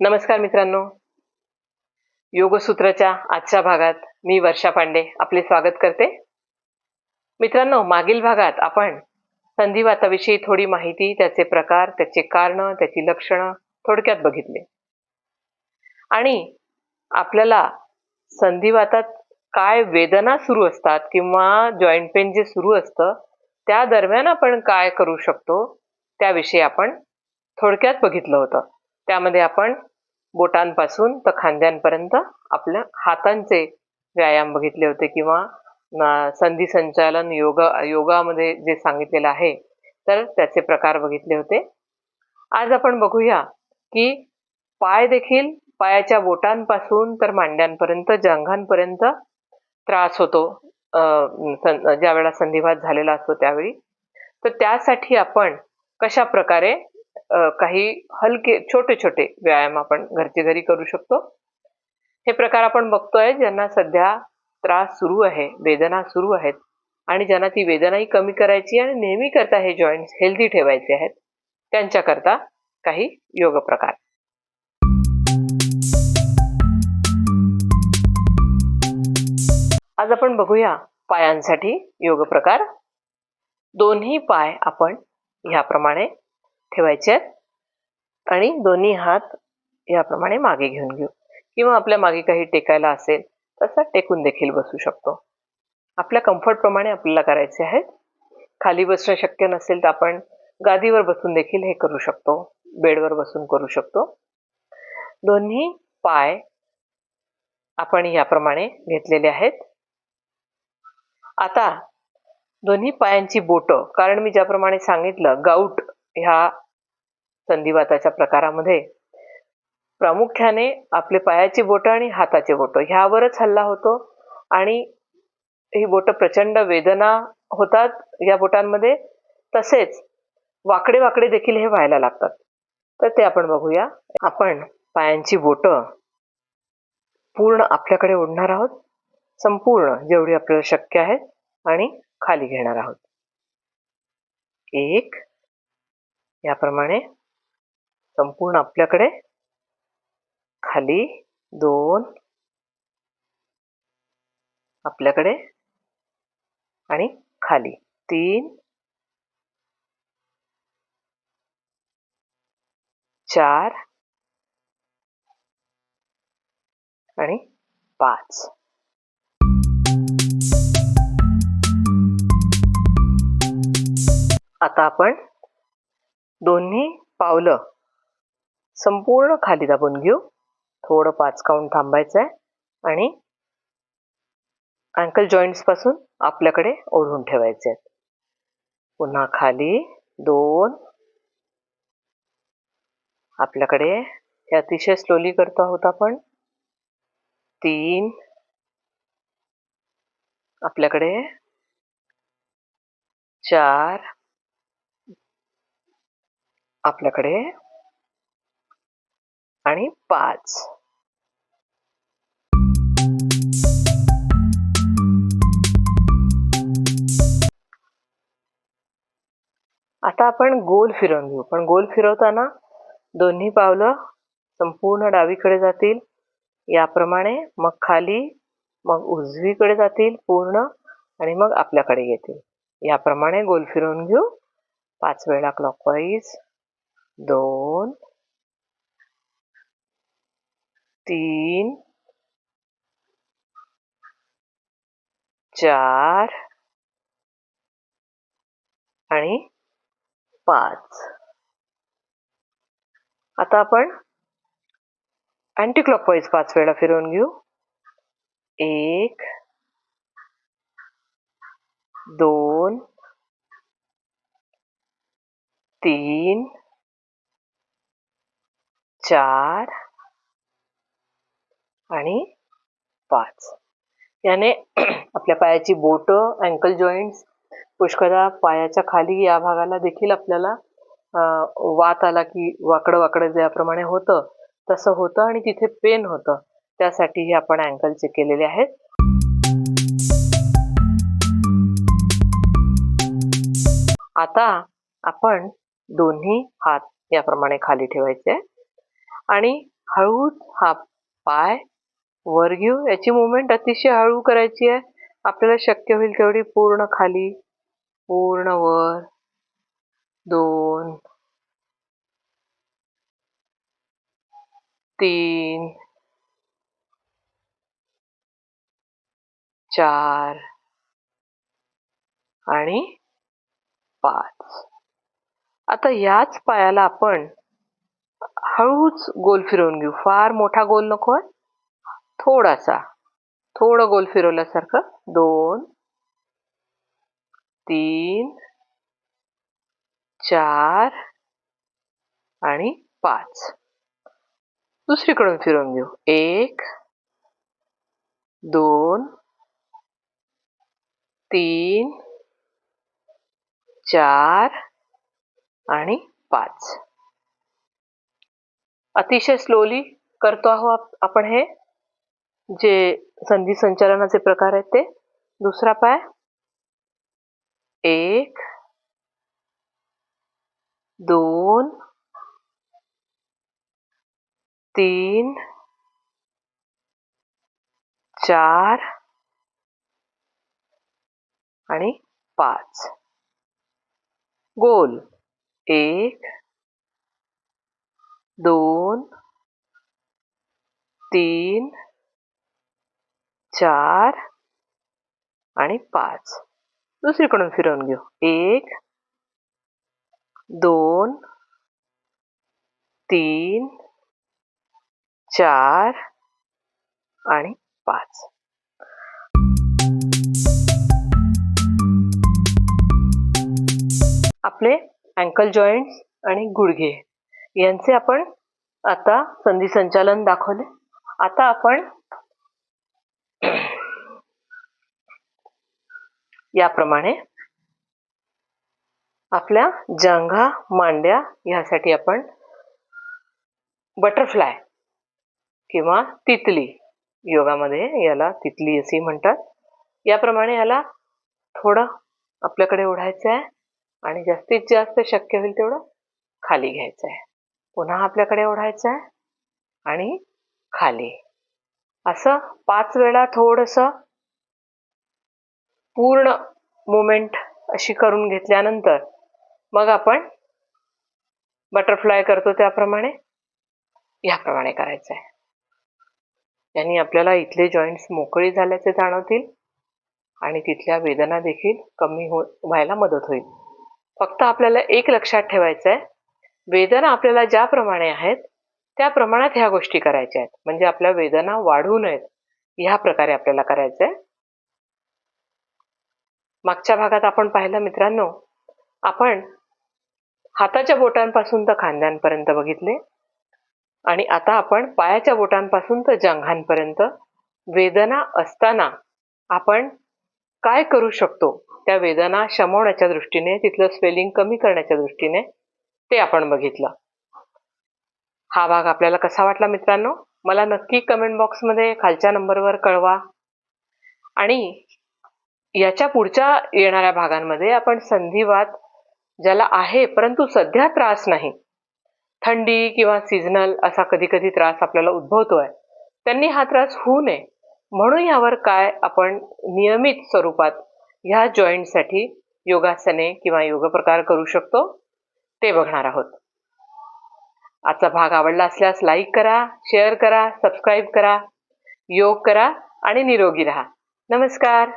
नमस्कार मित्रांनो. योगसूत्राच्या आजच्या भागात मी वर्षा पांडे आपले स्वागत करते. मित्रांनो मागील भागात आपण संधिवाताविषयी थोडी माहिती त्याचे प्रकार त्याचे कारण त्याची लक्षणं थोडक्यात बघितले. आणि आपल्याला संधिवातात काय वेदना सुरू असतात किंवा जॉईंट पेन जे सुरू असतं त्या दरम्यान आपण काय करू शकतो त्याविषयी आपण थोडक्यात बघितलं होतं. त्यामध्ये आपण बोटांपासून तर खांद्यांपर्यंत आपल्या हातांचे व्यायाम बघितले होते किंवा संधी संचालन योग योगामध्ये जे सांगितलेलं आहे तर त्याचे प्रकार बघितले होते. आज आपण बघूया की पाय देखील पायाच्या बोटांपासून तर मांड्यांपर्यंत जंघांपर्यंत त्रास होतो. अं, ज्या वेळेला संधिवात झालेला असतो त्यावेळी. तर त्यासाठी आपण कशा प्रकारे काही हलके छोटे छोटे व्यायाम आपण घरचे घरी करू शकतो. हे प्रकार आपण बघतोय ज्यांना सध्या त्रास सुरू आहे वेदना सुरू आहेत आणि ज्यांना ती वेदनाही कमी करायची आणि नेहमी करता हे जॉईंट्स हेल्दी ठेवायचे आहेत त्यांच्याकरता काही योग प्रकार. आज आपण बघूया पायांसाठी योग प्रकार. दोन्ही पाय आपण ह्याप्रमाणे ठेवायचे आहेत. आणि दोन्ही हात याप्रमाणे मागे घेऊन घेऊ. किंवा आपल्या मागे काही टेकायला असेल तसा टेकून देखील बसू शकतो. आपल्या कम्फर्टप्रमाणे आपल्याला करायचे आहे खाली बसणं शक्य नसेल तर आपण गादीवर बसून देखील हे करू शकतो. बेडवर बसून करू शकतो. दोन्ही पाय आपण याप्रमाणे घेतलेले आहेत. आता दोन्ही पायांची बोटं कारण मी ज्याप्रमाणे सांगितलं गाऊट ह्या संधिवाताच्या प्रकारामध्ये प्रामुख्याने आपले पायाची बोटं आणि हाताचे बोटं ह्यावरच हल्ला होतो. आणि ही बोटं प्रचंड वेदना होतात या बोटांमध्ये. तसेच वाकडे वाकडे देखील हे व्हायला लागतात. तर ते आपण बघूया. आपण पायांची बोटं पूर्ण आपल्याकडे ओढणार आहोत. संपूर्ण जेवढी आपल्याला शक्य आहे आणि खाली घेणार आहोत. एक याप्रमाणे संपूर्ण आपल्याकडे खाली दोन आपल्याकडे आणि खाली तीन चार आणि पाच. आता आपण दोन्ही पावलं. संपूर्ण खाली दाबून घेऊ. थोडं पाच काउंट थांबायचं आहे आणि अँकल जॉईंट्सपासून आपल्याकडे ओढून ठेवायचे आहेत पुन्हा खाली दोन. आपल्याकडे हे अतिशय स्लोली करतो आहोत आपण. तीन. आपल्याकडे चार. आपल्याकडे. आणि पाच. आता आपण गोल फिरवून घेऊ. पण गोल फिरवताना दोन्ही पावलं संपूर्ण डावीकडे जातील. याप्रमाणे मग खाली मग उजवीकडे जातील पूर्ण आणि मग आपल्याकडे येतील. याप्रमाणे गोल फिरवून घेऊ. पाच वेळा क्लॉकवाईज दोन तीन चार आणि पाच. आता आपण अँटी क्लॉकवाईज पाच वेळा फिरवून घेऊ. एक दोन तीन चार आणि पाच. याने आपल्या पायाची बोट अँकल जॉईंट्स पुष्कळदा पायाच्या खाली या भागाला देखील आपल्याला वात आला की वाकडं वाकडं ज्याप्रमाणे होतं तसं होतं आणि तिथे पेन होतं. त्यासाठीही आपण अँकलचे केलेले आहेत. आता आपण दोन्ही हात याप्रमाणे खाली ठेवायचे. आणि हळूच हा पाय वर घेऊ. याची मुवमेंट अतिशय हळू करायची आहे. आपल्याला शक्य होईल तेवढी पूर्ण खाली. पूर्ण वर. दोन. तीन. चार. आणि पाच. आता याच पायाला आपण हळूच गोल फिरवून घेऊ. फार मोठा गोल नकोय थोडासा. थोडं गोल फिरवल्यासारखं. दोन. तीन. चार. आणि पाच. दुसरीकडून फिरवून घेऊ. एक. दोन. तीन. चार. आणि पाच. अतिशय स्लोली करतो आहोत आपण हे. जे संधी संचालनाचे प्रकार आहेत ते. दुसरा पाय. एक दोन तीन चार आणि पाच. गोल. एक दोन तीन चार आणि पाच. दुसरीकडून फिरवून घेऊ. एक दोन तीन चार आणि पाच. आपले अँकल जॉईंट्स आणि गुडघे. यांचे आपण आता संधी संचालन दाखवले. आता आपण याप्रमाणे आपल्या जांघा मांड्या ह्यासाठी आपण बटरफ्लाय किंवा तितली योगामध्ये याला तितली असे म्हणतात. याप्रमाणे याला थोडं आपल्याकडे ओढायचं आहे आणि जास्तीत जास्त शक्य होईल तेवढं खाली घ्यायचं आहे पुन्हा आपल्याकडे ओढायचं आहे आणि खाली. असं पाच वेळा थोडंसं पूर्ण मुमेंट अशी करून घेतल्यानंतर मग आपण बटरफ्लाय करतो त्याप्रमाणे. ह्याप्रमाणे करायचं आहे यांनी आपल्याला इथले जॉईंट्स मोकळी झाल्याचे जाणवतील आणि तिथल्या वेदना देखील कमी हो व्हायला मदत होईल. फक्त आपल्याला एक लक्षात ठेवायचं आहे वेदना आपल्याला ज्याप्रमाणे आहेत त्या प्रमाणात ह्या गोष्टी करायच्या आहेत. म्हणजे आपल्या वेदना वाढू नयेत ह्या प्रकारे आपल्याला करायचं आहे मागच्या भागात आपण पाहिलं मित्रांनो आपण हाताच्या बोटांपासून तर खांद्यांपर्यंत बघितले. आणि आता आपण पायाच्या बोटांपासून तर जंघांपर्यंत वेदना असताना आपण काय करू शकतो? त्या वेदना शमवण्याच्या दृष्टीने तिथलं स्वेलिंग कमी करण्याच्या दृष्टीने ते आपण बघितलं. हा भाग आपल्याला कसा वाटला मित्रांनो? मला नक्की कमेंट बॉक्समध्ये खालच्या नंबरवर कळवा. आणि याच्या पुढच्या येणाऱ्या भागांमध्ये आपण संधिवात ज्याला आहे परंतु सध्या त्रास नाही थंडी किंवा सीझनल असा कधी कधी त्रास आपल्याला उद्भवतोय त्यांनी हा त्रास होऊ नये. म्हणून यावर काय आपण नियमित स्वरूपात ह्या जॉईंटसाठी योगासने किंवा योग प्रकार करू शकतो? ते बघणार आहोत. आजचा भाग आवडला असल्यास लाईक करा शेअर करा सबस्क्राईब करा योग करा आणि निरोगी राहा. नमस्कार.